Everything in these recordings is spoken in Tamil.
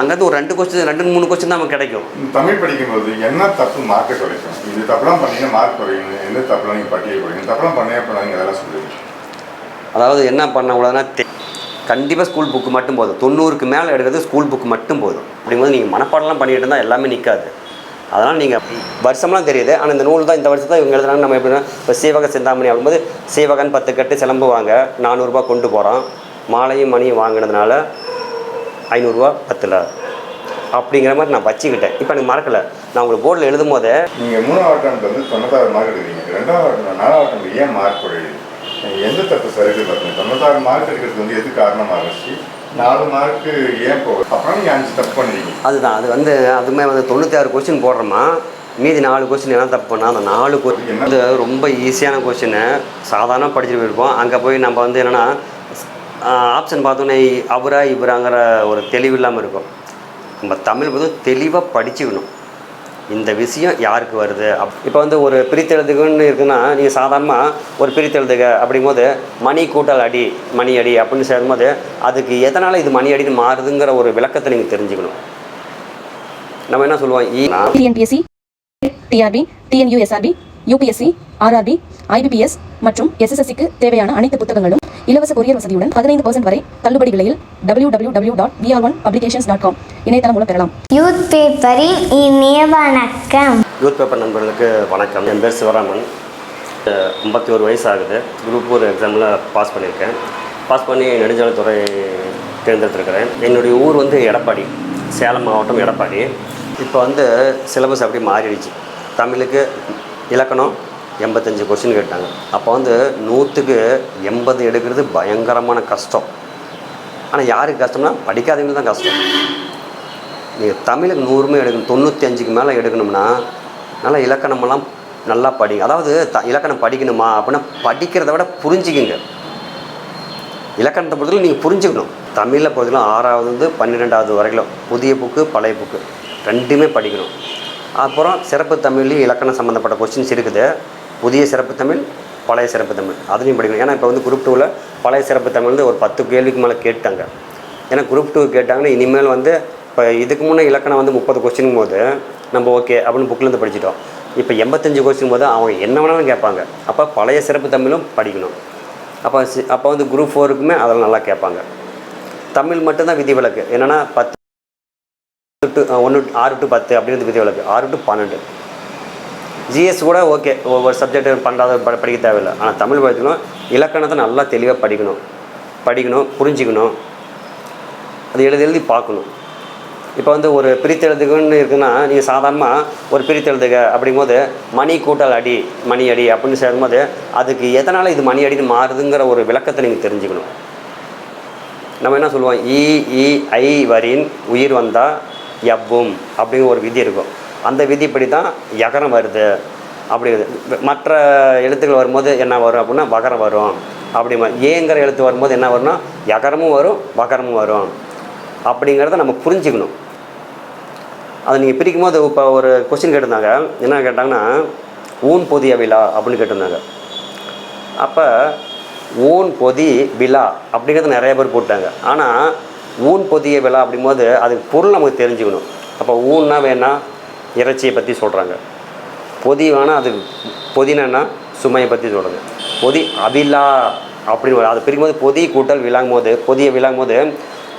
அங்கேருந்து ஒரு ரெண்டு கொஸ்டின் ரெண்டு மூணு கொஸ்டின் தான் நமக்கு கிடைக்கும். தமிழ் படிக்கும்போது என்ன தப்பு மார்க்கை குறைக்கும்? இது தப்புலாம் பண்ணீங்கன்னா மார்க் குறையும். எந்த தப்புலாம் நீங்கள் பட்டியல் குறையும் தப்புலாம் பண்ணே பண்ணாதீங்க அதெல்லாம் சொல்லுவீங்க அதாவது என்ன பண்ணக்கூடாதுன்னா கண்டிப்பாக ஸ்கூல் புக்கு மட்டும் போதும். தொண்ணூறுக்கு மேலே எடுக்கிறது ஸ்கூல் புக்கு மட்டும் போதும். அப்படிங்கும்போது நீங்கள் மனப்பாடம்லாம் பண்ணிட்டு இருந்தால் எல்லாமே நிற்காது அதனால் நீங்கள் வருஷம்லாம் தெரியுது. ஆனால் இந்த நூல் தான் இந்த வருஷத்தை இவங்க எழுதுறாங்க நம்ம எப்படின்னா இப்போ சீவக சிந்தாமணி அப்படிங்கும்போது சீவகன் பத்து கட்டு சிலம்புவாங்க நானூறுரூபா கொண்டு போகிறோம் மாலையும் மணியும் வாங்கினதுனால ஐநூறுரூவா பத்தில். அப்படிங்கிற மாதிரி நான் வச்சுக்கிட்டேன். இப்போ எனக்கு மறக்கலை. நான் உங்களுக்கு போர்டில் எழுதும் போதே நீங்கள் மூணாவது அட்டம்ப்ட் வந்து தொண்ணூத்தாறு மார்க் எடுக்கிறீங்க. ரெண்டாவது நாலாவது ஏன் மார்க் குறையுது எந்த தப்பு சரிக்கு பார்த்தீங்க தொண்ணூத்தாறு மார்க் எடுக்கிறது வந்து எது காரணமாக இருந்துச்சு நாலு மார்க்கு ஏன் போகுது அப்புறம் நீங்கள் அஞ்சு தப்பு பண்ணுவீங்க அதுதான். அது வந்து அதுமே வந்து தொண்ணூற்றி ஆறு கொஸ்டின் போடுறோமா மீதி நாலு கொஸ்டின் என்ன தப்பு பண்ணால் அந்த நாலு கொஸ்டின் வந்து ரொம்ப ஈஸியான கொஸ்டின்னு சாதாரண படிச்சுட்டு போயிருப்போம். அங்கே போய் நம்ம வந்து என்னென்னா ஆப்ஷன் பார்த்தோன்னே அவரா இவராங்கிற ஒரு தெளிவு இல்லாமல் இருக்கும். நம்ம தமிழ் வந்து தெளிவாக படிச்சுக்கணும். இந்த விஷயம் யாருக்கு வருது? அப் இப்போ வந்து ஒரு பிரித்தெழுதுகன்னு இருக்குன்னா நீங்கள் சாதாரணமாக ஒரு பிரித்தெழுதுக அப்படிங்கும்போது மணி கூட்டல் அடி மணி அடி அப்படின்னு சேரும்போது அதுக்கு எதனால் இது மணி அடின்னு மாறுதுங்கிற ஒரு விளக்கத்தை நீங்கள் தெரிஞ்சுக்கணும். நம்ம என்ன சொல்லுவோம்? TNPSC TRB TNUSRB UPSC RRB IBPS மற்றும் எஸ்எஸ்எஸ்சிக்கு தேவையான அனைத்து புத்தகங்களும் இலவச கொரியர் வசதியுடன் பதினைந்து பர்சன்ட் வரை தள்ளுபடி விலையில் W W W dot VR one publications dot com இணையதளம் மூலம் பெறலாம். யூத் பேப்பரின் இனிய வணக்கம் யூத் பேப்பர் நண்பர்களுக்கு வணக்கம். என் பேர் சிவராமன். ஐம்பத்தி ஒரு வயசு ஆகுது குரூப் ஒரு எக்ஸாமில் பாஸ் பண்ணியிருக்கேன். பாஸ் பண்ணி நெடுஞ்சாலைத்துறை தேர்ந்தெடுத்திருக்கிறேன். என்னுடைய ஊர் வந்து எடப்பாடி. சேலம் மாவட்டம் எடப்பாடி. இப்போ வந்து சிலபஸ் அப்படி மாறிடுச்சு. தமிழுக்கு இலக்கணம் எண்பத்தஞ்சு கொஸ்டின் கேட்டாங்க. அப்போ வந்து நூற்றுக்கு எண்பது எடுக்கிறது பயங்கரமான கஷ்டம். ஆனால் யாருக்கு கஷ்டம்னா படிக்காதவங்களுக்கு தான் கஷ்டம். நீங்கள் தமிழுக்கு நூறுமே எடுக்கணும் தொண்ணூற்றி அஞ்சுக்கு மேலே எடுக்கணும்னா நல்லா இலக்கணமெல்லாம் நல்லா படிங்க அதாவது த இலக்கணம் படிக்கணுமா அப்படின்னா படிக்கிறத விட புரிஞ்சுக்குங்க. இலக்கணத்தை பொறுத்தவரை நீங்கள் புரிஞ்சுக்கணும். தமிழில் பொறுத்தவரை ஆறாவது பன்னிரெண்டாவது வரைக்கும் புதிய புக்கு பழைய புக்கு ரெண்டுமே படிக்கணும். அப்புறம் சிறப்பு தமிழ்லேயும் இலக்கணம் சம்மந்தப்பட்ட கொஸ்டின்ஸ் இருக்குது. புதிய சிறப்பு தமிழ் பழைய சிறப்பு தமிழ். அதுலேயும் படிக்கணும். ஏன்னா இப்போ வந்து குரூப் டூவில் பழைய சிறப்பு தமிழ் வந்து ஒரு பத்து கேள்விக்கு மேலே கேட்டாங்க. ஏன்னா குரூப் டூ கேட்டாங்கன்னா இனிமேல் வந்து இப்போ இதுக்கு முன்னே இலக்கணம் வந்து முப்பது கொஸ்டின் போது நம்ம ஓகே அப்படின்னு புக்கிலேருந்து படிச்சிட்டோம். இப்போ எண்பத்தஞ்சு கொஸ்டின் போது அவங்க என்ன வேணாலும் கேட்பாங்க. அப்போ பழைய சிறப்பு தமிழும் படிக்கணும். அப்போ அப்போ வந்து குரூப் ஃபோருக்குமே அதெல்லாம் நல்லா கேட்பாங்க. தமிழ் மட்டும்தான் விதிவிலக்கு. என்னென்னா பத்து டு ஒன்று ஆறு டு பத்து அப்படின்றது விதிவிலக்கு ஆறு டு பன்னெண்டு. ஜிஎஸ் கூட ஓகே ஒவ்வொரு சப்ஜெக்ட் பண்ணுறாத படிக்க தேவையில்லை. ஆனால் தமிழ் படிக்கணும் இலக்கணத்தை நல்லா தெளிவாக படிக்கணும். படிக்கணும் புரிஞ்சுக்கணும். அது எழுதி எழுதி பார்க்கணும். இப்போ வந்து ஒரு பிரித்தெழுதுகன்னு இருக்குன்னா நீங்கள் சாதாரணமாக ஒரு பிரித்தெழுதுக அப்படிங்கும்போது மணி கூட்டல் அடி மணி அடி அப்படின்னு சேரும்போது அதுக்கு எதனால் இது மணி அடின்னு மாறுதுங்கிற ஒரு விளக்கத்தை நீங்கள் தெரிஞ்சுக்கணும். நம்ம என்ன சொல்லுவோம்? இ ஐ வரின் உயிர் வந்தால் எவ்வும் அப்படிங்கிற ஒரு விதி இருக்கும். அந்த விதிப்படி தான் யகரம் வருது. அப்படிங்கிறது மற்ற எழுத்துக்கள் வரும்போது என்ன வரும் அப்படின்னா வகரம் வரும். அப்படி ஏங்கிற எழுத்து வரும்போது என்ன வரும்னா யகரமும் வரும் வகரமும் வரும். அப்படிங்கிறத நம்ம புரிஞ்சுக்கணும். அதை நீங்கள் பிரிக்கும் போது இப்போ ஒரு கொஸ்டின் கேட்டிருந்தாங்க. என்ன கேட்டாங்கன்னா ஊன் பொதிய விழா அப்படின்னு கேட்டிருந்தாங்க. அப்போ ஊன் பொதி விழா அப்படிங்கிறது நிறைய பேர் போட்டாங்க. ஆனால் ஊன் பொதிய விழா அப்படிங்கும்போது அதுக்கு பொருள் நமக்கு தெரிஞ்சுக்கணும். அப்போ ஊன்னா வேணா இறைச்சியை பற்றி சொல்கிறாங்க பொதி வேணால் அது பொதினா சுமையை பற்றி சொல்கிறாங்க பொதி அவிழா அப்படின்னு வரும். அது பிரிக்கும்போது பொதி கூட்டல் விழாங்கும் போது பொதிய விழாங்கும் போது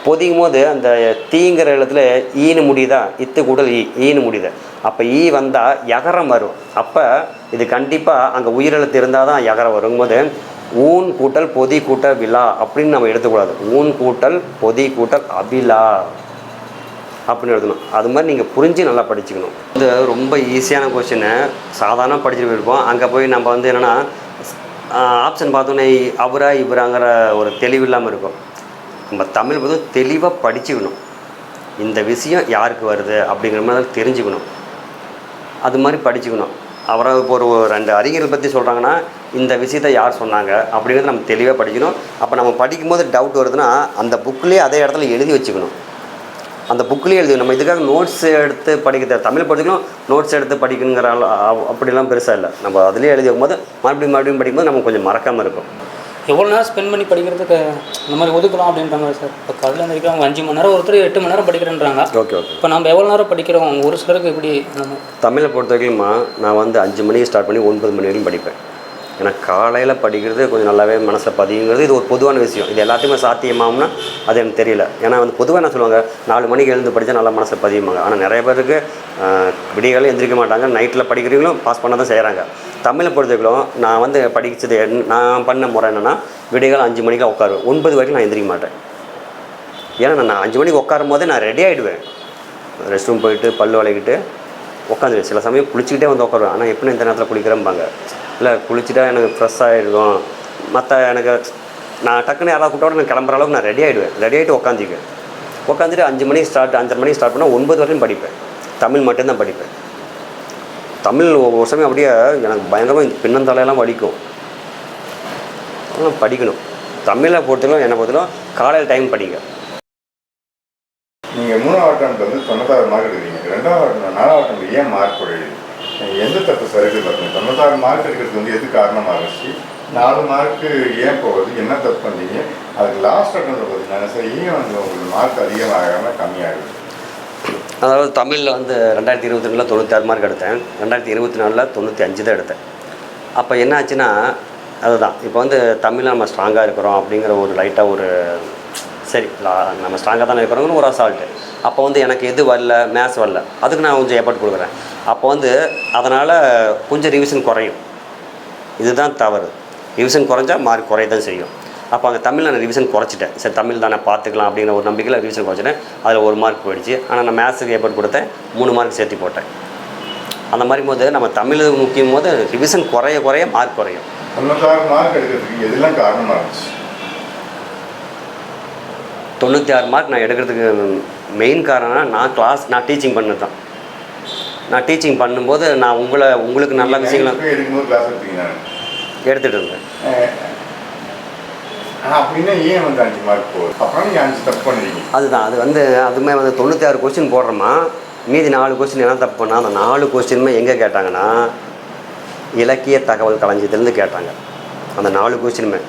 பொதிக்கும் போது அந்த தீங்கிற இடத்துல ஈனு முடியுதா? இத்து கூடல் ஈ ஈனு முடியுது. அப்போ ஈ வந்தால் எகரம் வரும். அப்போ இது கண்டிப்பாக அங்கே உயிரெழுத்து இருந்தால் தான் எகரம் வருங்கும் போது ஊன் கூட்டல் பொதி கூட்டல் விழா அப்படின்னு நம்ம எடுத்துக்கூடாது. ஊன் கூட்டல் பொதி கூட்டல் அபிலா அப்படின்னு எழுதணும். அது மாதிரி நீங்கள் புரிஞ்சு நல்லா படிச்சுக்கணும். இது ரொம்ப ஈஸியான கொஷினு சாதாரண படிச்சுட்டு போயிருப்போம். அங்கே போய் நம்ம வந்து என்னென்னா ஆப்ஷன் பார்த்தோன்னே அவரா இவராங்கிற ஒரு தெளிவு இல்லாமல் இருக்கும். நம்ம தமிழ் வந்து தெளிவாக படிச்சுக்கணும். இந்த விஷயம் யாருக்கு வருது அப்படிங்கிற மாதிரி தெரிஞ்சுக்கணும். அது மாதிரி படிச்சுக்கணும். அவரை இப்போ ஒரு ரெண்டு அறிஞர்கள் பற்றி சொல்கிறாங்கன்னா இந்த விஷயத்தை யார் சொன்னாங்க அப்படிங்கிறத நம்ம தெளிவாக படிக்கணும். அப்போ நம்ம படிக்கும்போது டவுட் வருதுன்னா அந்த புக்லேயே அதே இடத்துல எழுதி வச்சுக்கணும். அந்த புக்லேயே எழுதி நம்ம இதுக்காக நோட்ஸ் எடுத்து படிக்க தமிழ் படிக்கணும் நோட்ஸ் எடுத்து படிக்கணுங்கிற அப்படிலாம் பெருசாக இல்லை. நம்ம அதுலேயே எழுதி வைக்கும்போது மறுபடியும் மறுபடியும் படிக்கும்போது நம்ம கொஞ்சம் மறக்காமல் இருக்கும் எவ்வளோ நேரம் ஸ்பெண்ட் பண்ணி படிக்கிறதுக்கு இந்த மாதிரி ஒதுக்கலாம் அப்படின்றாங்க சார். இப்போ காலையில் எழுந்திரிக்கிறோம் அவங்க அஞ்சு மணி நேரம் ஒருத்தர் எட்டு மணி நேரம் படிக்கிறேன்றாங்க. Okay okay. இப்போ நம்ம எவ்வளோ நேரம் படிக்கிறோம்? ஒரு சிலருக்கு எப்படி நம்ம தமிழை பொறுத்த வரைக்கும்மா நான் வந்து அஞ்சு மணிக்கு ஸ்டார்ட் பண்ணி ஒன்பது மணி வரைக்கும் படிப்பேன். ஏன்னா காலையில் படிக்கிறது கொஞ்சம் நல்லாவே மனசில் பதியுங்கிறது இது ஒரு பொதுவான விஷயம். இது எல்லாத்தையுமே சாத்தியமாகும்னா அது எனக்கு தெரியல. ஏன்னா வந்து பொதுவாக என்ன சொல்லுவாங்க நாலு மணிக்கு எழுந்து படித்தா நல்லா மனசில் பதியுமாங்க ஆனால் நிறைய பேருக்கு விடியகாலம் எந்திரிக்க மாட்டாங்க நைட்டில் படிக்கிறவங்களும் பாஸ் பண்ண தான் செய்கிறாங்க தமிழை பொறுத்தவரைக்கும் நான் வந்து படித்தது நான் பண்ண முறை என்னென்னா விடியகாலம் அஞ்சு மணிக்கு உட்காருவேன். ஒன்பது வரைக்கும் நான் எந்திரிக்க மாட்டேன். ஏன்னா நான் அஞ்சு மணிக்கு உட்காரும் போதே நான் ரெடி ஆகிடுவேன் ரெஸ்ட் ரூம் போயிட்டு பல்லு விளக்கிட்டு உட்காந்துருவேன். சில சமயம் குளிச்சுக்கிட்டே வந்து உட்காருவேன். ஆனால் எப்படி இந்த நேரத்தில் குளிக்கிறம்பாங்க. இல்லை குளிச்சுட்டா எனக்கு ஃப்ரெஷ் ஆகிருக்கும் மற்ற எனக்கு நான் டக்குன்னு யாராவது கூட்டோட நான் கிளம்புற அளவுக்கு நான் ரெடி ஆகிடுவேன் ரெடி ஆகிட்டு உட்காந்துக்குவேன் உட்காந்துட்டு அஞ்சு மணிக்கு ஸ்டார்ட் அஞ்சரை மணிக்கு ஸ்டார்ட் பண்ணால் ஒன்பது வரையும் படிப்பேன். தமிழ் மட்டும்தான் படிப்பேன். தமிழ் ஒரு சமயம் அப்படியே எனக்கு பயங்கரமாக பின்னந்தலையெல்லாம் வலிக்கும். படிக்கணும். தமிழை பொறுத்தவரைக்கும் என்னை பொறுத்தவரைக்கும் காலையில் டைம் படிங்க. நீங்கள் மூணாவது வந்து தொண்ணூத்தாறு மார்க் எடுக்கிறீங்க. ரெண்டாவது நாலாவது ஏன் மார்க் குறையுது? எந்த தப்பு சரிக்கு பார்த்தீங்க தொண்ணூத்தாறு மார்க் எடுக்கிறது வந்து எது காரணமாக இருந்துச்சு? நாலு மார்க்கு ஏன் போகுது? என்ன தப்பு பண்ணீங்க? அதுக்கு லாஸ்ட் அட்டம் பார்த்தீங்கன்னா சார் ஏன் வந்து உங்களுக்கு மார்க் அதிகமாகாமல் கம்மியாகுது. அதாவது தமிழில் வந்து ரெண்டாயிரத்தி இருபத்தி ரெண்டில் தொண்ணூற்றி மார்க் எடுத்தேன். ரெண்டாயிரத்தி இருபத்தி நாலில் தொண்ணூற்றி அஞ்சு தான் எடுத்தேன். அப்போ என்ன ஆச்சுன்னா அதுதான். இப்போ வந்து தமிழில் நம்ம ஸ்ட்ராங்காக இருக்கிறோம் அப்படிங்கிற ஒரு லைட்டாக ஒரு சரி நம்ம ஸ்ட்ராங்காக தானே இருக்கிறோங்கன்னு ஒரு அசால்ட்டு அப்போ வந்து எனக்கு எது வரல? மேத்ஸ் வரல. அதுக்கு நான் கொஞ்சம் எஃபர்ட் கொடுக்குறேன். அப்போ வந்து அதனால் கொஞ்சம் ரிவிஷன் குறையும். இதுதான் தவறு. ரிவிஷன் குறைஞ்சா மார்க் குறைய தான் செய்யும். அப்போ அங்கே தமிழில் நான் ரிவிஷன் குறைச்சிட்டேன். சரி தமிழ் தானே பார்த்துக்கலாம் அப்படிங்கிற ஒரு நம்பிக்கையில் ரிவிஷன் குறைச்சிட்டேன். அதில் ஒரு மார்க் போயிடுச்சு. ஆனால் நான் மேத்ஸுக்கு எஃபர்ட் கொடுத்தேன். மூணு மார்க் சேர்த்து போட்டேன். அந்த மாதிரி போது நம்ம தமிழ் முக்கியம் போது ரிவிஷன் குறைய குறைய மார்க் குறையும். தொண்ணூற்றி ஆறு மார்க் நான் எடுக்கிறதுக்கு மெயின் காரணம் நான் கிளாஸ் நான் டீச்சிங் பண்ணது தான் நான் டீச்சிங் பண்ணும்போது நான் உங்களை உங்களுக்கு நல்ல விஷயங்களை போய் எடுக்கும்போது கிளாஸ் எடுத்தீங்க நான் எடுத்துகிட்டு இருந்தேன். அதுதான் அது வந்து அதுமே வந்து தொண்ணூற்றி ஆறு கொஸ்டின் போடுறோமா மீதி நாலு கொஸ்டின் என்ன தப்பு பண்ணால் அந்த நாலு கொஸ்டினுமே எங்கே கேட்டாங்கன்னா இலக்கிய தகவல் களஞ்சியத்துலேருந்து கேட்டாங்க. அந்த நாலு கொஸ்டினுமே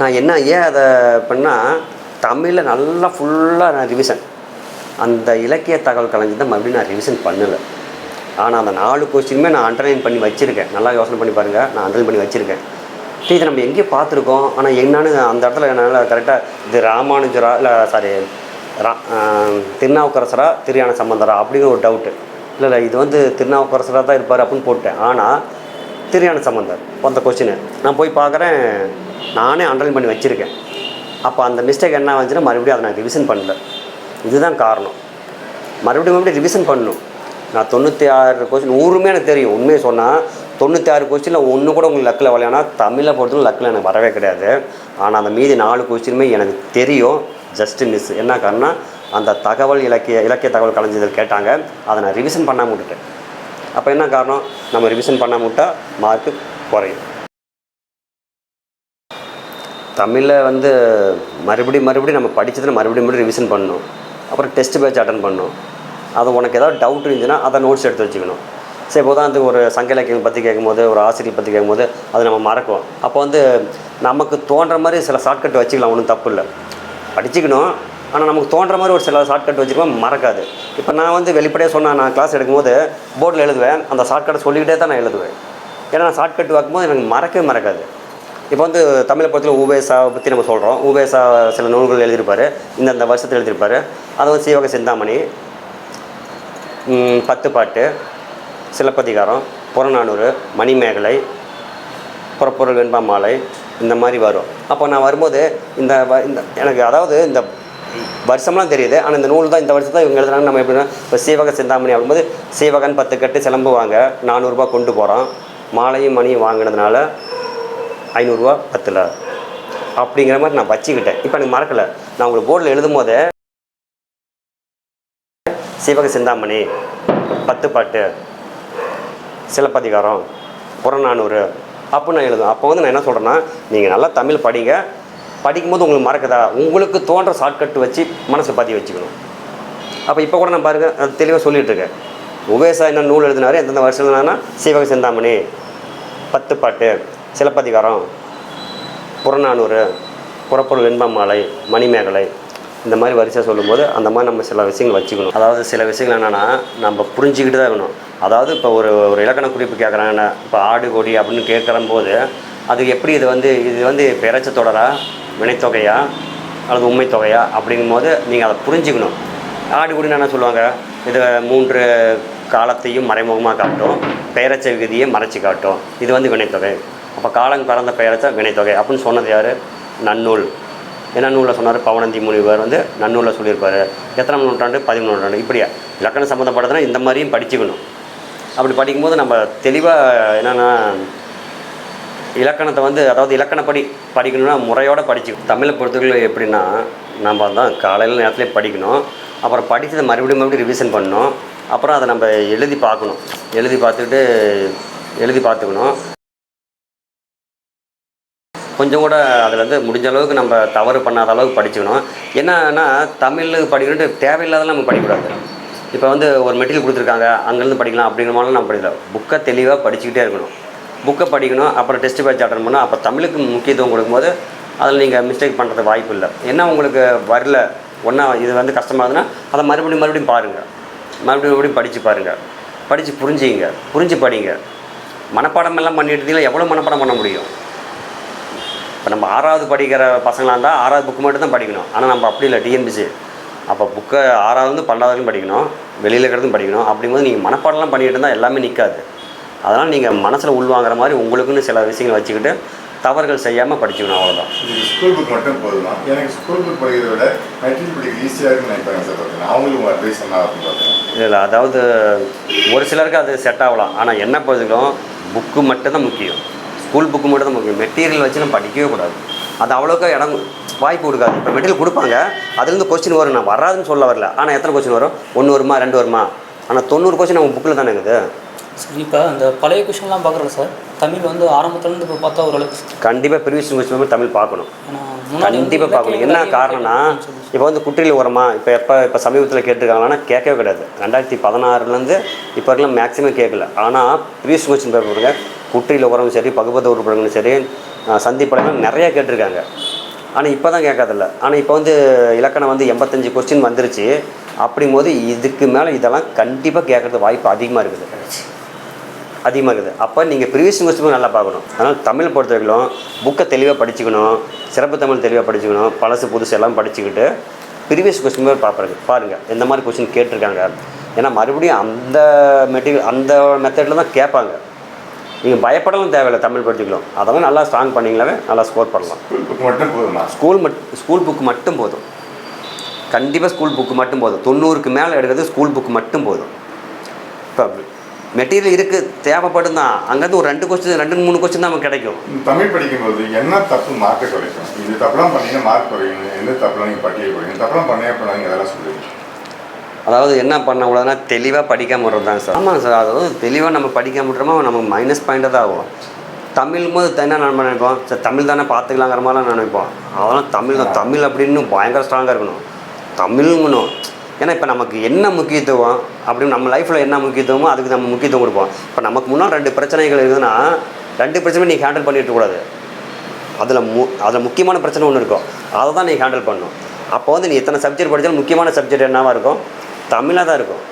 நான் என்ன ஏன் அதை பண்ணால் தமிழில் நல்லா ஃபுல்லாக நான் ரிவிஷன் அந்த இலக்கிய தகவல் களஞ்சியத்தை மறுபடியும் நான் ரிவிஷன் பண்ணலை. ஆனால் அந்த நாலு கொஸ்டினுமே நான் அண்டர்லைன் பண்ணி வச்சுருக்கேன். நல்லா யோசனை பண்ணி பாருங்கள் நான் அண்டர்லைன் பண்ணி வச்சுருக்கேன். இதை நம்ம எங்கேயோ பார்த்துருக்கோம். ஆனால் என்னன்னு அந்த இடத்துல என்னால் கரெக்டாக இது ராமானுஜரா இல்லை சாரி ரா திருநாவுக்கரசரா திருயான சம்பந்தரா அப்படிங்கிற ஒரு டவுட்டு இல்லை இல்லை இது வந்து திருநாவுக்கரசராக தான் இருப்பார் அப்படின்னு போட்டேன். ஆனால் திருயான சம்பந்தர் அந்த கொஸ்டின் நான் போய் பார்க்குறேன். நானே அண்டர்லைன் பண்ணி வச்சுருக்கேன். அப்போ அந்த மிஸ்டேக் என்ன வந்துச்சுன்னா மறுபடியும் அதை நான் ரிவிஷன் பண்ணல. இதுதான் காரணம். மறுபடியும் மறுபடியும் ரிவிஷன் பண்ணணும். நான் தொண்ணூற்றி ஆறு கொஸ்டின் நூறுமே எனக்கு தெரியும். உண்மையை சொன்னால் தொண்ணூற்றி ஆறு கொஸ்டினில் ஒன்று கூட உங்களுக்கு லக்கில் வரலைன்னா தமிழை பொறுத்தவரை லக்கில் எனக்கு வரவே கிடையாது. ஆனால் அந்த மீதி நாலு கொஸ்டினுமே எனக்கு தெரியும். ஜஸ்ட் மிஸ் என்ன காரணம் அந்த தகவல் இலக்கிய இலக்கிய தகவல் கலைஞர்கள் கேட்டாங்க. அதை நான் ரிவிஷன் பண்ணாமல் விட்டுட்டேன். அப்போ என்ன காரணம்? நம்ம ரிவிஷன் பண்ணாமல் விட்டால் மார்க்கு குறையும். தமிழில் வந்து மறுபடியும் மறுபடியும் நம்ம படித்ததில் மறுபடியும் மறுபடியும் ரிவிஷன் பண்ணணும். அப்புறம் டெஸ்ட் பேட்ச் அட்டன் பண்ணணும். அது உனக்கு ஏதாவது டவுட் இருந்துச்சுன்னா அதை நோட்ஸ் எடுத்து வச்சுக்கணும். சரி இப்போ உதாரணத்துக்கு ஒரு சங்க இலக்கியம் பற்றி கேட்கும்போது ஒரு ஆசிரியர் பற்றி கேட்கும்போது அது நம்ம மறக்கும் அப்போ வந்து நமக்கு தோன்ற மாதிரி சில ஷார்ட்கட் வச்சுக்கலாம் ஒன்றும் தப்பு இல்லை. படிச்சுக்கணும். ஆனால் நமக்கு தோன்ற மாதிரி ஒரு சில ஷார்ட்கட் வச்சுருக்கோம் மறக்காது. இப்போ நான் வந்து வெளிப்படையாக சொன்னேன் நான் கிளாஸ் எடுக்கும்போது போர்டில் எழுதுவேன் அந்த ஷார்ட்கட்டை சொல்லிக்கிட்டே தான் நான் எழுதுவேன். ஏன்னா நான் ஷார்ட்கட் வைக்கும்போது எனக்கு மறக்கவே மறக்காது. இப்போ வந்து தமிழை பொறுத்தவரை ஊவேசாவை பற்றி நம்ம சொல்கிறோம் ஊவேசா சில நூல்கள் எழுதியிருப்பார். இந்தந்த வருஷத்தில் எழுதியிருப்பார். அது வந்து சீவக சிந்தாமணி பத்து பாட்டு சிலப்பதிகாரம் புறநானூறு மணிமேகலை புறப்பொருள் வெண்பா மாலை இந்த மாதிரி வரும். அப்போ நான் வரும்போது இந்த வ- இந்த எனக்கு அதாவது இந்த வருஷம்லாம் தெரியுது ஆனால் இந்த நூல் தான் இந்த வருஷம் தான் இவங்க எழுதுறாங்க. நம்ம எப்படின்னா இப்போ சீவக சிந்தாமணி ஆகும்போது சீவகன் பத்து கட்டு சிலம்புவாங்க நானூறுரூபா கொண்டு போகிறோம் மாலையும் மணியும் வாங்கினதுனால ஐநூறுரூவா பத்தில். அப்படிங்கிற மாதிரி நான் வச்சுக்கிட்டேன். இப்போ எனக்கு மறக்கலை. நான் உங்களுக்கு போர்டில் எழுதும் போதே சிவக சிந்தாமணி பத்து பாட்டு சிலப்பதிகாரம் புறநானூறு அப்போ நான் எழுதும் அப்போ வந்து நான் என்ன சொல்கிறேன்னா நீங்கள் நல்லா தமிழ் படிங்க. படிக்கும்போது உங்களுக்கு மறக்குதா உங்களுக்கு தோன்ற ஷார்ட்கட் வச்சு மனசில் பதிய வச்சுக்கணும். அப்போ இப்போ கூட நான் பாருங்கள் அது தெளிவாக சொல்லிட்டு இருக்கேன். உபேசா என்ன நூல் எழுதினாரு எந்தெந்த வருஷம் என்னன்னா சீவக சிந்தாமணி பத்து பாட்டு சிலப்பதிகாரம் புறநானூறு புறப்பொருள் வெண்பமாலை மணிமேகலை இந்த மாதிரி வரிசை சொல்லும்போது அந்த மாதிரி நம்ம சில விஷயங்கள் வச்சுக்கணும். அதாவது சில விஷயங்கள் என்னென்னா நம்ம புரிஞ்சுக்கிட்டு தான் இருக்கணும் அதாவது இப்போ ஒரு ஒரு இலக்கண குறிப்பு கேட்குறாங்கன்னா இப்போ ஆடு கொடி அப்படின்னு கேட்குற போது அது எப்படி இது வந்து இது வந்து பெறச்ச தொடரா வினைத்தொகையா அல்லது உண்மை தொகையா அப்படிங்கும் போது நீங்கள் அதை புரிஞ்சுக்கணும். ஆடு கொடின்னு என்ன சொல்லுவாங்க? இது மூன்று காலத்தையும் மறைமுகமாக காட்டும். பெயரச்ச விகுதியை மறைச்சி காட்டும். இது வந்து வினைத்தொகை. அப்போ காலம் கலந்த பெயரச்ச வினைத்தொகை. அப்படின்னு சொன்னது யார்? நன்னூல். என்ன நூலில் சொன்னார்? பவனந்தி முனிவர் வந்து நன்னூலில் சொல்லியிருப்பார். எத்தனாம் நூற்றாண்டு? பதிமூணு நூற்றாண்டு. இப்படியா? இலக்கணம் சம்மந்தப்பட்டதுன்னா இந்த மாதிரியும் படிச்சுக்கணும். அப்படி படிக்கும்போது நம்ம தெளிவாக என்னென்னா இலக்கணத்தை வந்து அதாவது இலக்கணப்படி படிக்கணும்னா முறையோடு படிச்சுக்கணும். தமிழை பொறுத்தவரை எப்படின்னா நம்ம தான் காலையில் நேரத்துலேயே படிக்கணும். அப்புறம் படித்ததை மறுபடியும் மறுபடியும் ரிவிஷன் பண்ணணும். அப்புறம் அதை நம்ம எழுதி பார்க்கணும். எழுதி பார்த்துக்கிட்டு எழுதி பார்த்துக்கணும். கொஞ்சம் கூட அதில் வந்து முடிஞ்ச அளவுக்கு நம்ம தவறு பண்ணாத அளவுக்கு படிச்சுக்கணும். என்னன்னா தமிழ் படிக்கணுன்ட்டு தேவையில்லாதெல்லாம் நம்ம படிக்கக்கூடாது. இப்போ வந்து ஒரு மெட்டீரியல் கொடுத்துருக்காங்க அங்கேருந்து படிக்கலாம் அப்படிங்கிற மாதிரிலாம் நம்ம படிக்கல. புக்கை தெளிவாக படிச்சுக்கிட்டே இருக்கணும். புக்கை படிக்கணும் அப்புறம் டெஸ்ட் பேட்ச் அட்டன் பண்ணணும் அப்போ தமிழுக்கு முக்கியத்துவம் கொடுக்கும்போது அதில் நீங்கள் மிஸ்டேக் பண்ணுறது வாய்ப்பு இல்லை. என்ன உங்களுக்கு வரல ஒன்றா இது வந்து கஷ்டமாகுதுன்னா அதை மறுபடியும் மறுபடியும் பாருங்கள் மறுபடியும் மறுபடியும் படித்து பாருங்கள் படித்து புரிஞ்சுங்க புரிஞ்சு படிங்க. மனப்பாடமெல்லாம் பண்ணிட்டு இருந்தீங்கன்னா எவ்வளோ மனப்பாடம் பண்ண முடியும்? இப்போ நம்ம ஆறாவது படிக்கிற பசங்களாக இருந்தால் ஆறாவது புக்கு மட்டும் தான் படிக்கணும். ஆனால் நம்ம அப்படி இல்லை டிஎன்பிசி அப்போ புக்கை ஆறாவது வந்து பன்னெண்டாவது படிக்கணும். வெளியில் இருக்கிறதும் படிக்கணும். அப்படிங்கும்போது நீங்கள் மனப்பாடம்லாம் பண்ணிட்டு இருந்தால் எல்லாமே நிற்காது அதனால் நீங்கள் மனசில் உள்வாங்குற மாதிரி உங்களுக்குன்னு சில விஷயங்கள் வச்சுக்கிட்டு தவறுகள் செய்யாமல் படிச்சுக்கணும் அவ்வளோதான் ஸ்கூல் புக் மட்டும் போதுமா? எனக்கு ஸ்கூல் புக் படிக்கிறத விட மெட்ரிக் படிக்க ஈஸியாக இருக்குன்னு நினைப்பாங்க சார் பார்த்தீங்கன்னா. அவங்களுக்கு அட்வைஸ் என்ன இல்லை அதாவது ஒரு சிலருக்கு அது செட் ஆகலாம். ஆனால் என்ன பொறுத்தவரைக்கும் புக்கு மட்டும்தான் முக்கியம். ஸ்கூல் புக்கு மட்டும் தான் முக்கியம் மெட்டீரியல் வச்சு நம்ம படிக்கவே கூடாது. அது அவ்வளோக்கா இடம் வாய்ப்பு கொடுக்காது. இப்போ மெட்டீரியல் கொடுப்பாங்க. அதுலேருந்து கொஸ்டின் வரும். நான் வராதுன்னு சொல்ல வரல. ஆனால் எத்தனை கொஸ்டின் வரும்? ஒன்று வருமா? ரெண்டு வருமா? ஆனால் தொண்ணூறு கொஸ்டின் நம்ம புக்கில் தானே இருக்குது? சரி இப்போ அந்த பழைய கொஷின்லாம் பார்க்குறோம் சார். தமிழ் வந்து ஆரம்பத்துலேருந்து இப்போ பார்த்தா ஓரளவுக்கு கண்டிப்பாக ப்ரீவியஸ் கொஸ்டின் தமிழ் பார்க்கணும். கண்டிப்பாக பார்க்கணும். என்ன காரணம்னா இப்போ வந்து குற்றியில் உரமா இப்போ எப்போ இப்போ சமீபத்தில் கேட்டிருக்காங்கன்னா கேட்கவே கிடையாது. ரெண்டாயிரத்தி பதினாறுலேருந்து இப்போ வரைக்கும் மேக்ஸிமம் கேட்கல. ஆனால் ப்ரீவியஸ் கொஸ்டின் பேப்பர் குற்றியில் உரம் சரி பகுபத உறுப்பினர்களும் சரி அஹ் நிறையா நிறைய கேட்டிருக்காங்க. ஆனால் இப்போ தான் கேட்காதில்ல. ஆனால் இப்போ வந்து இலக்கணம் வந்து எண்பத்தஞ்சு கொஸ்டின் வந்துருச்சு. அப்படிங்கும்போது இதுக்கு மேலே இதெல்லாம் கண்டிப்பாக கேட்குறது வாய்ப்பு அதிகமாக இருக்குது. அதிகமாக இருக்குது. அப்போ நீங்கள் ப்ரீவியஸ் கொஸ்டின் நல்லா பார்க்கணும். அதனால் தமிழ் பொறுத்த வரைக்கும் புக்கை தெளிவாக படிச்சுக்கணும். சிறப்பு தமிழ் தெளிவாக படிச்சுக்கணும். பழசு புதுசு எல்லாம் படிச்சுக்கிட்டு ப்ரீவியஸ் கொஸ்டின் பேர் பார்ப்பாருங்க பாருங்கள் எந்த மாதிரி கொஸ்டின் கேட்டிருக்காங்க? ஏன்னா மறுபடியும் அந்த மெட்டீரியல் அந்த மெத்தடில் தான் கேட்பாங்க. நீங்கள் பயப்படவும் தேவையில்லை தமிழ் படிச்சுக்கலாம் அதெல்லாம் நல்லா ஸ்ட்ராங் பண்ணிங்களாவே நல்லா ஸ்கோர் பண்ணலாம். மட்டும் போதுமா? ஸ்கூல் மட் ஸ்கூல் புக் மட்டும் போதும். கண்டிப்பாக ஸ்கூல் புக்கு மட்டும் போதும். தொண்ணூறுக்கு மேலே எடுக்கிறது ஸ்கூல் புக் மட்டும் போதும். இப்போ மெட்டீரியல் இருக்குது தேவைப்படும் தான் அங்கேருந்து ஒரு ரெண்டு கொஸ்டின் ரெண்டு மூணு கொஸ்டின் தான் நமக்கு கிடைக்கும். தமிழ் படிக்கும்போது என்ன தப்பு மார்க்கை குறைக்கும் இது தப்புலாம் பண்ணீங்கன்னா மார்க் குறையும் எந்த தப்புலாம் நீங்கள் பட்டியல் குறையும் தப்புலாம் பண்ணே அப்போ நீங்கள் அதெல்லாம் சொல்லுவீங்க அதாவது என்ன பண்ணக்கூடாதுன்னா தெளிவாக படிக்காம விட்றது தான் சார். ஆமாம் சார். அதாவது தெளிவாக நம்ம படிக்காம விட்றோமோ நமக்கு மைனஸ் பாயிண்ட்டாக தான் ஆகும். தமிழ் போது என்ன நம்ம நினைப்போம்? சார் தமிழ் தானே பார்த்துக்கலாங்கிற மாதிரிலாம் நினைப்போம். அதெல்லாம் தமிழ் தான். தமிழ் அப்படின்னு பயங்கர ஸ்ட்ராங்காக இருக்கணும். தமிழ்ங்கணும். ஏன்னா இப்போ நமக்கு என்ன முக்கியத்துவம்? அப்படின்னு நம்ம லைஃப்பில் என்ன முக்கியத்துவமோ அதுக்கு நம்ம முக்கியத்துவம் கொடுப்போம். இப்போ நமக்கு முன்னால் ரெண்டு பிரச்சனைகள் இருக்குதுன்னா ரெண்டு பிரச்சனையும் நீ ஹேண்டில் பண்ணிட்டு கூடாது. அதில் மு அதில் முக்கியமான பிரச்சனை ஒன்று இருக்கும். அதை தான் நீ ஹேண்டில் பண்ணணும். அப்போ வந்து நீ எத்தனை சப்ஜெக்ட் படித்தாலும் முக்கியமான சப்ஜெக்ட் என்னவாக இருக்கும்? தமிழாக தான் இருக்கும்.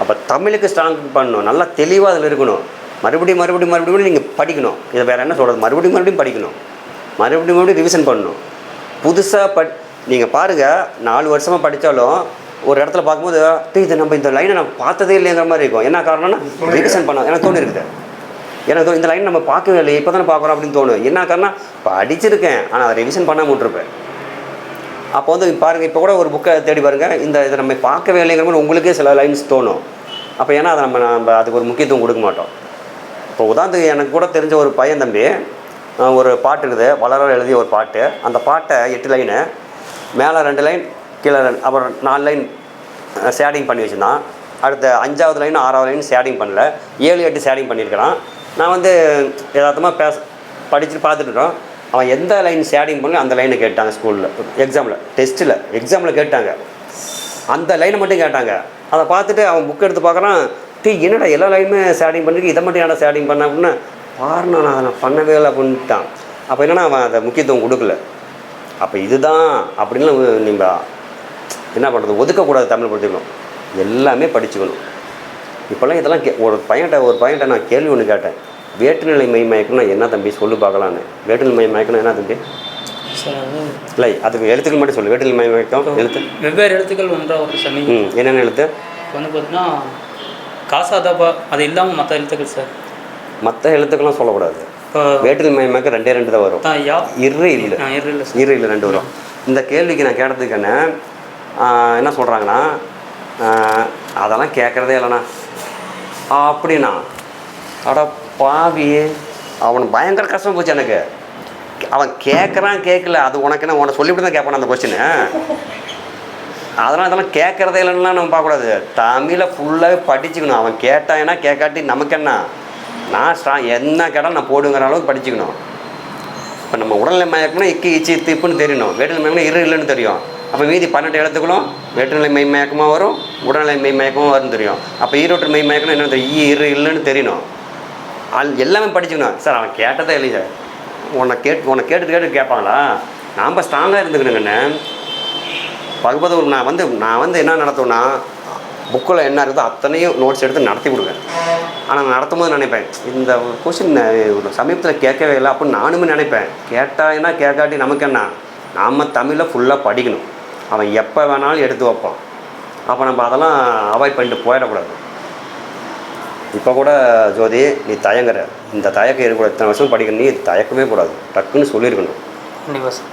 அப்போ தமிழுக்கு ஸ்ட்ராங் பண்ணணும். நல்லா தெளிவாக அதில் இருக்கணும். மறுபடியும் மறுபடியும் மறுபடியும் நீங்கள் படிக்கணும். இதை வேறு என்ன சொல்கிறது மறுபடியும் மறுபடியும் படிக்கணும். மறுபடியும் மறுபடியும் ரிவிஷன் பண்ணணும். புதுசாக பட் நீங்கள் பாருங்கள் நாலு வருஷமாக படித்தாலும் ஒரு இடத்துல பார்க்கும்போது "டேய், இது நம்ம இந்த லைனை நான் பார்த்ததே இல்லைங்கிற மாதிரி இருக்கும். என்ன காரணம்னா ரிவிஷன் பண்ண எனக்கு தோணி இருக்குது. எனக்கு இந்த லைன் நம்ம பார்க்கவே இல்லை இப்போ தானே பார்க்குறோம் அப்படின்னு தோணும். என்ன காரணம் படிச்சிருக்கேன் ஆனால் அதை ரிவிஷன் பண்ணாம விட்டுருப்பேன். அப்போ வந்து பாருங்கள் இப்போ கூட ஒரு புக்கை தேடி பாருங்கள் இந்த இதை நம்ம பார்க்கவே இல்லைங்கிற மாதிரி உங்களுக்கே சில லைன்ஸ் தோணும். அப்போ ஏன்னா அதை நம்ம நம்ம அதுக்கு ஒரு முக்கியத்துவம் கொடுக்க மாட்டோம். இப்போ உதாரணத்துக்கு எனக்கு கூட தெரிஞ்ச ஒரு பையன் தம்பி ஒரு பாட்டு இருக்குது. வளர எழுதிய ஒரு பாட்டு. அந்த பாட்டை எட்டு லைனு மேலே ரெண்டு லைன் கீழே ரெண்டு அப்புறம் நாலு லைன் ஷேடிங் பண்ணி வச்சுருந்தான். அடுத்த அஞ்சாவது லைன் ஆறாவது லைன் ஷேடிங் பண்ணல. ஏழு எட்டு ஷேடிங் பண்ணியிருக்கிறான். நான் வந்து யதார்த்தமாக பேச படிச்சுட்டு பார்த்துட்டுருக்கோம் அவன் எந்த லைன் ஷேடிங் பண்ணி அந்த லைனை கேட்டாங்க ஸ்கூலில் எக்ஸாமில் டெஸ்ட்டில் எக்ஸாமில் கேட்டாங்க. அந்த லைனை மட்டும் கேட்டாங்க. அதை பார்த்துட்டு அவன் புக் எடுத்து பார்க்குறான் டீ என்னடா எல்லா லைனுமே ஷேடிங் பண்ணிருக்கு? இதை மட்டும் ஏன்டா ஷேடிங் பண்ண? அப்படின்னா பாருண்ணா நான் அதை நான் பண்ணவே இல்லை அப்படின்ட்டான். அப்போ என்னென்னா அவன் அதை முக்கியத்துவம் கொடுக்கல? அப்போ இதுதான் அப்படின்னு நீங்கள் என்ன பண்ணுறது ஒதுக்கக்கூடாது தமிழ் படிச்சுக்கணும் எல்லாமே படிச்சுக்கணும். இப்போல்லாம் இதெல்லாம் கே ஒரு பையன்கிட்ட ஒரு பையன்கிட்ட நான் கேள்வி ஒன்று கேட்டேன். வேற்றுநிலை மை மயக்கம்னா என்ன தம்பி? சொல்லு பார்க்கலான்னு. வேற்றுநிலை மை மயக்கம்னா என்ன தம்பி? இல்லை அதுக்கு எழுத்துக்கள் மட்டும் சொல்லு. வேற்றுநிலை மை மயக்கம் எழுத்து. வெவ்வேறு எழுத்துக்கள் ஒன்றா ஒரு சமி ம் என்னென்ன எழுத்து? வந்து பார்த்தீங்கன்னா காசாதாபா அது இல்லாமல் மற்ற எழுத்துக்கள் சார். மற்ற எழுத்துக்கள்லாம் சொல்லக்கூடாது. இப்போ வேற்றுநிலை மை மயக்கம் ரெண்டே ரெண்டு தான் வரும். இரு இல்லை இரு இல்லை ரெண்டு வரும். இந்த கேள்விக்கு நான் கேட்டதுக்கு என்ன? ஆஹ், என்ன சொல்கிறாங்கன்னா அதெல்லாம் கேட்குறதே இல்லைண்ணா. அப்படின்னா அட பாவி அவனுக்கு பயங்கர கஷ்டம் போச்சு எனக்கு. அவன் கேட்குறான் கேட்கல அது உனக்கு என்ன உனக்கு சொல்லிவிட்டு தான் கேட்பான் அந்த கொஸ்டின் அதெல்லாம் இதெல்லாம் கேட்குறதே இல்லைன்னா நம்ம பார்க்கக்கூடாது. தமிழை ஃபுல்லாகவே படிச்சுக்கணும். அவன் கேட்டான்னா கேட்காட்டி நமக்கு என்ன? நான் ஸ்ட்ரா என்ன கேட்டாலும் நான் போடுங்கிற அளவுக்கு படிச்சுக்கணும். இப்போ நம்ம உடல்நிலை மயக்கம்னா இக்கு இச்சி திப்புன்னு தெரியணும். வேற்றுநிலை மயக்கம்னா இரு இல்லைன்னு தெரியும். அப்போ மீதி பன்னெண்டு எழுத்துக்களும் வேட்டுநிலை மெய் மயக்கமாக வரும் உடல்நிலை மெய் மயக்கமாக வரும்னு தெரியும். அப்போ ஈரோட்டு மெய் மயக்கம்னா என்ன தெரியும். ஈ இரு இல்லைன்னு தெரியணும். அல் எல்லாமே படிச்சுக்கணும். சார் அவன் கேட்டதே இல்லை சார். உன்னை கேட்டு உன்னை கேட்டு கேட்டு கேட்பாங்களா? நாம் ஸ்ட்ராங்காக இருந்துக்கணுங்கண்ணே. பகுபதூர் நான் வந்து நான் வந்து என்ன நடத்துவேன்னா புக்கில் என்ன இருக்குதோ அத்தனையும் நோட்ஸ் எடுத்து நடத்தி கொடுப்பேன் ஆனால் நடத்தும் போது நினைப்பேன் இந்த கொஷின் ஒரு சமீபத்தில் கேட்கவே இல்லை அப்படின்னு நானுமே நினைப்பேன். கேட்டான்னா கேட்காட்டி நமக்கு என்ன? நாம் தமிழை ஃபுல்லாக படிக்கணும். அவன் எப்போ வேணாலும் எடுத்து வைப்பான். அப்போ நம்ம அதெல்லாம் அவாய்ட் பண்ணிட்டு போயிடக்கூடாது. இப்போ கூட ஜோதி நீ தயங்குற. இந்த தயக்கம் இருக்கக்கூடாது இத்தனை வருஷம் படிக்கணும். நீ தயக்கவே கூடாது. டக்குன்னு சொல்லியிருக்கணும் கண்டிப்பாக சார்.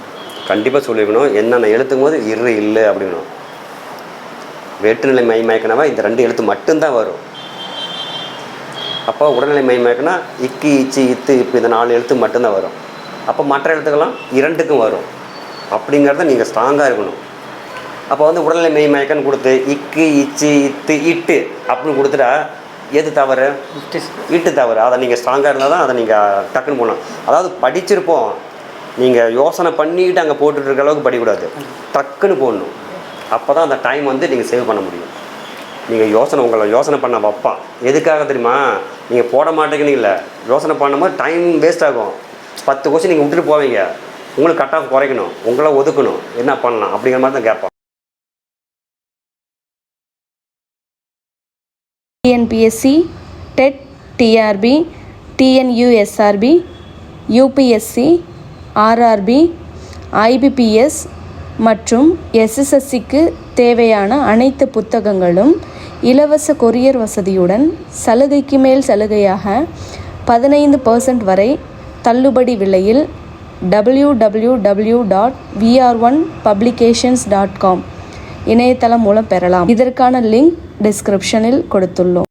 கண்டிப்பாக சொல்லியிருக்கணும் என்னென்ன எழுத்தும் போது இரு இல்லை அப்படின்னும். வேற்றுநிலை மை மயக்கினவா இந்த ரெண்டு எழுத்து மட்டும்தான் வரும். அப்போ உடல்நிலை மை மயக்கினா இக்கு இச்சு இத்து இப்போ இந்த நாலு எழுத்து மட்டும்தான் வரும். அப்போ மற்ற எழுத்துக்கெல்லாம் இரண்டுக்கும் வரும். அப்படிங்கிறத நீங்கள் ஸ்ட்ராங்காக இருக்கணும். அப்போ வந்து உடல்நிலை மெய் மயக்கன்னு கொடுத்து இக்கு இச்சு இத்து இட்டு அப்படின்னு கொடுத்துட்டா எது தவறு? இட்டு தவறு. அதை நீங்கள் ஸ்ட்ராங்காக இருந்தால் தான் அதை நீங்கள் டக்குன்னு போகலாம் அதாவது படிச்சிருப்போம். நீங்கள் யோசனை பண்ணிக்கிட்டு அங்கே போட்டுட்ருக்க அளவுக்கு படிக்கக்கூடாது. டக்குன்னு போடணும். அப்போ தான் அந்த டைம் வந்து நீங்கள் சேவ் பண்ண முடியும். நீங்கள் யோசனை உங்களை யோசனை பண்ண வைப்பான். எதுக்காக தெரியுமா? நீங்கள் போட மாட்டேங்கன்னு இல்லை. யோசனை பண்ணும்போது டைம் வேஸ்ட் ஆகும். பத்து கொஸ்டின் நீங்கள் விட்டுட்டு போவீங்க. உங்களுக்கு கட் ஆஃப் குறைக்கணும். உங்களை ஒதுக்கணும். என்ன பண்ணலாம்? அப்படிங்கிற மாதிரி தான் கேட்பான். TNPSC TET TRB TNUSRB UPSC RRB IBPS மற்றும் எஸ்எஸ்எஸ்சிக்கு தேவையான அனைத்து புத்தகங்களும் இலவச கொரியர் வசதியுடன் சலுகைக்கு மேல் சலுகையாக பதினைந்து பர்சன்ட் வரை தள்ளுபடி விலையில் W W W dot VR one publications dot com இணையதளம் மூலம் பெறலாம். இதற்கான லிங்க் டிஸ்கிரிப்ஷனில் கொடுத்துள்ளோம்.